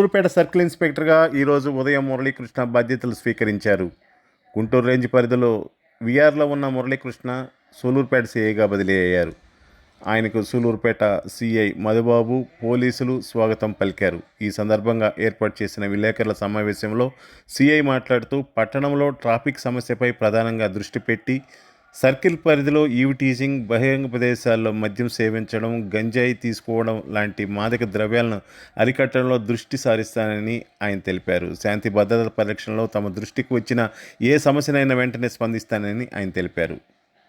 Sullurpeta circle ఇన్స్పెక్టర్గా ఈరోజు ఉదయం మురళీకృష్ణ బాధ్యతలు స్వీకరించారు. గుంటూరు రేంజ్ పరిధిలో విఆర్లో ఉన్న మురళీకృష్ణ సూలూరుపేట సిఐగా బదిలీ అయ్యారు. ఆయనకు సూలూరుపేట సిఐ మధుబాబు పోలీసులు స్వాగతం పలికారు. ఈ సందర్భంగా ఏర్పాటు చేసిన విలేకరుల సమావేశంలో సిఐ మాట్లాడుతూ పట్టణంలో ట్రాఫిక్ సమస్యపై ప్రధానంగా దృష్టి పెట్టి సర్కిల్ పరిధిలో ఈవిటీజింగ్ బహిరంగ ప్రదేశాల్లో మద్యం సేవించడం గంజాయి తీసుకోవడం లాంటి మాదక ద్రవ్యాలను అరికట్టడంలో దృష్టి సారిస్తానని ఆయన తెలిపారు. శాంతి భద్రతల పరిరక్షణలో తమ దృష్టికి వచ్చిన ఏ సమస్యనైనా వెంటనే స్పందిస్తానని ఆయన తెలిపారు.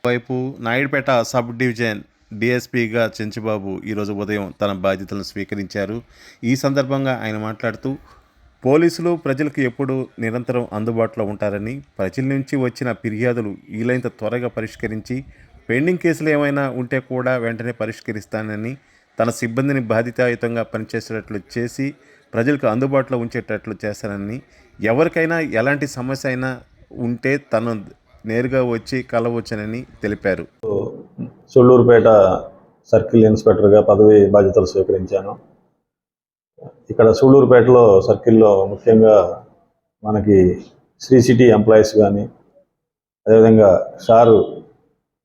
వైపు నాయుడుపేట సబ్ డివిజన్ డిఎస్పీగా చెంచుబాబు ఈరోజు ఉదయం తన బాధ్యతలను స్వీకరించారు. ఈ సందర్భంగా ఆయన మాట్లాడుతూ పోలీసులు ప్రజలకు ఎప్పుడు నిరంతరం అందుబాటులో ఉంటారని ప్రజల నుంచి వచ్చిన ఫిర్యాదులు వీలైనంత త్వరగా పరిష్కరించి పెండింగ్ కేసులు ఏమైనా ఉంటే కూడా వెంటనే పరిష్కరిస్తానని తన సిబ్బందిని బాధితాయుతంగా పనిచేసేటట్లు చేసి ప్రజలకు అందుబాటులో ఉంచేటట్లు చేస్తానని ఎవరికైనా ఎలాంటి సమస్య అయినా ఉంటే తను నేరుగా వచ్చి కలవచ్చనని తెలిపారు. సొల్లూరుపేట సర్కిల్ ఇన్స్పెక్టర్గా పదవి బాధ్యతలు స్వీకరించాను. ఇక్కడ సూళ్ళూరుపేటలో సర్కిల్లో ముఖ్యంగా మనకి శ్రీ సిటీ ఎంప్లాయీస్ కానీ అదేవిధంగా షారు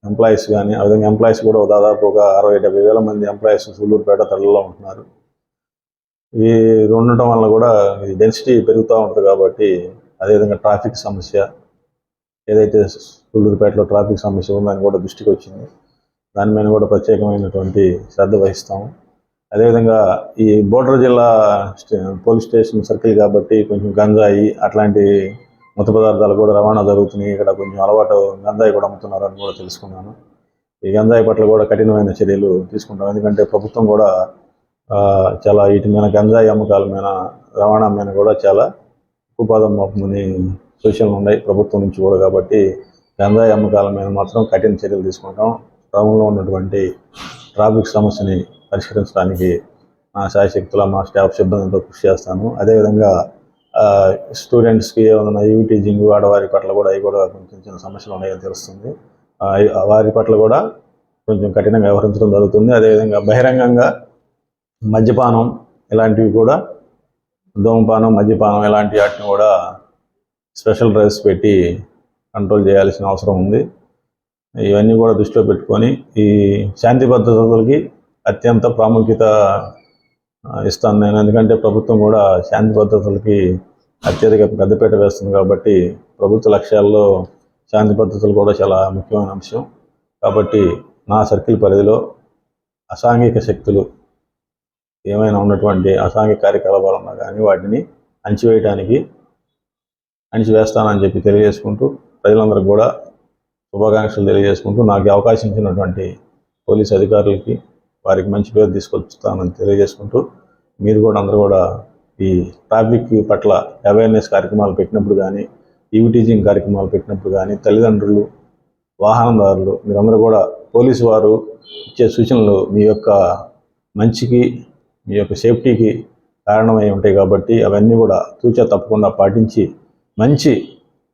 ఎంప్లాయీస్ కానీ అదేవిధంగా ఎంప్లాయీస్ కూడా దాదాపు ఒక అరవై డెబ్బై వేల మంది ఎంప్లాయీస్ సూళ్ళూరుపేట తల్లలో ఉంటున్నారు. ఈ ఉండటం వల్ల కూడా ఇది డెన్సిటీ పెరుగుతూ ఉంటుంది కాబట్టి అదేవిధంగా ట్రాఫిక్ సమస్య ఏదైతే సూళ్ళూరుపేటలో ట్రాఫిక్ సమస్య ఉందని కూడా దృష్టికి వచ్చింది దాని మీద కూడా ప్రత్యేకమైనటువంటి శ్రద్ధ వహిస్తాము. అదేవిధంగా ఈ బోర్డర్ జిల్లా స్టే- పోలీస్ స్టేషన్ సర్కిల్ కాబట్టి కొంచెం గంజాయి అట్లాంటి మత పదార్థాలు కూడా రవాణా జరుగుతున్నాయి. ఇక్కడ కొంచెం అలవాటు గంజాయి కూడా అమ్ముతున్నారు అని కూడా తెలుసుకున్నాను. ఈ గంజాయి పట్ల కూడా కఠినమైన చర్యలు తీసుకుంటాం. ఎందుకంటే ప్రభుత్వం కూడా చాలా వీటి మీద గంజాయి అమ్మకాల మీద రవాణా మీద కూడా చాలా ఉపాధం మోపుని సూచనలు ఉన్నాయి ప్రభుత్వం నుంచి కూడా కాబట్టి గంజాయి అమ్మకాల మీద మాత్రం కఠిన చర్యలు తీసుకుంటాం. టౌన్లో ఉన్నటువంటి ట్రాఫిక్ సమస్యని పరిష్కరించడానికి మా శాయశక్తుల మా స్టాఫ్ సిబ్బందితో కృషి చేస్తాను. అదేవిధంగా స్టూడెంట్స్కి ఏమైనా ఈవ్ టీచింగ్ ఆడవారి పట్ల కూడా అవి కూడా కొంచెం చిన్న సమస్యలు ఉన్నాయని తెలుస్తుంది. వారి పట్ల కూడా కొంచెం కఠినంగా వ్యవహరించడం జరుగుతుంది. అదేవిధంగా బహిరంగంగా మద్యపానం ఇలాంటివి కూడా ధూమపానం మద్యపానం ఇలాంటి వాటిని కూడా స్పెషల్ డ్రైవ్స్ పెట్టి కంట్రోల్ చేయాల్సిన అవసరం ఉంది. ఇవన్నీ కూడా దృష్టిలో పెట్టుకొని ఈ శాంతి భద్రతలకి అత్యంత ప్రాముఖ్యత ఇస్తాను నేను. ఎందుకంటే ప్రభుత్వం కూడా శాంతి భద్రతలకి అత్యధిక పెద్దపీట వేస్తుంది కాబట్టి ప్రభుత్వ లక్ష్యాల్లో శాంతి భద్రతలు కూడా చాలా ముఖ్యమైన అంశం. కాబట్టి నా సర్కిల్ పరిధిలో అసాంఘిక శక్తులు ఏమైనా ఉన్నటువంటి అసాంఘిక కార్యకలాపాలు ఉన్నా కానీ వాటిని అణిచివేయడానికి అణిచివేస్తానని చెప్పి తెలియజేసుకుంటూ ప్రజలందరికీ కూడా శుభాకాంక్షలు తెలియజేసుకుంటూ నాకు అవకాశం ఇచ్చినటువంటి పోలీస్ అధికారులకి వారికి మంచి పేరు తీసుకొస్తానని తెలియజేసుకుంటూ మీరు కూడా అందరూ కూడా ఈ ట్రాఫిక్ పట్ల అవేర్నెస్ కార్యక్రమాలు పెట్టినప్పుడు కానీ ఈవి టీచింగ్ కార్యక్రమాలు పెట్టినప్పుడు కానీ తల్లిదండ్రులు వాహనదారులు మీరందరూ కూడా పోలీసు వారు ఇచ్చే సూచనలు మీ యొక్క మంచికి మీ యొక్క సేఫ్టీకి కారణమై ఉంటాయి కాబట్టి అవన్నీ కూడా తూచా తప్పకుండా పాటించి మంచి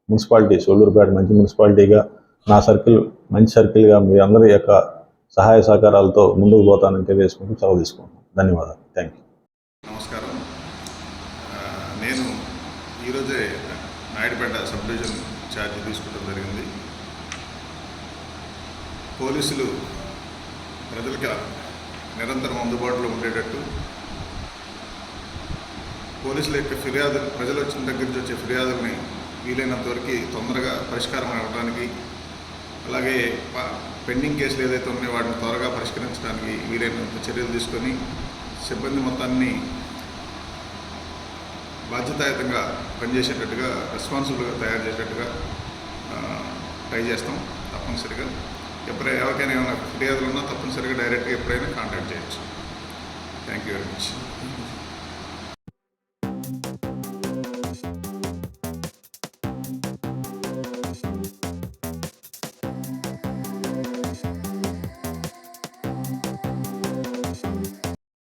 మున్సిపాలిటీ సోళ్ళూరుపేట మంచి మున్సిపాలిటీగా నా సర్కిల్ మంచి సర్కిల్గా మీ అందరి యొక్క సహాయ సహకారాలతో ముందుకు పోతానని తెలియజేసుకుంటూ సెలవు తీసుకుంటాను ధన్యవాదాలు. థ్యాంక్ యూ నమస్కారం నేను ఈరోజే నాయుడుపేట సబ్ డివిజన్ ఛార్జ్ తీసుకోవడం జరిగింది. పోలీసులు ప్రజలకి నిరంతరం అందుబాటులో ఉండేటట్టు పోలీసుల యొక్క ఫిర్యాదులు ప్రజలు వచ్చిన దగ్గర నుంచి వచ్చే ఫిర్యాదుల్ని వీలైనంత వరకు తొందరగా పరిష్కారం అవ్వడానికి అలాగే పెండింగ్ కేసులు ఏదైతే ఉన్నాయో వాటిని త్వరగా పరిష్కరించడానికి వీలైనంత చర్యలు తీసుకొని సిబ్బంది మొత్తాన్ని బాధ్యతాయుతంగా పనిచేసేటట్టుగా రెస్పాన్సిబుల్గా తయారు చేసేటట్టుగా ట్రై చేస్తాం తప్పనిసరిగా. ఎప్పుడైనా ఎవరికైనా ఏమైనా ఫిర్యాదులు ఉన్నా తప్పనిసరిగా డైరెక్ట్గా ఎప్పుడైనా కాంటాక్ట్ చేయొచ్చు. Thank you very much.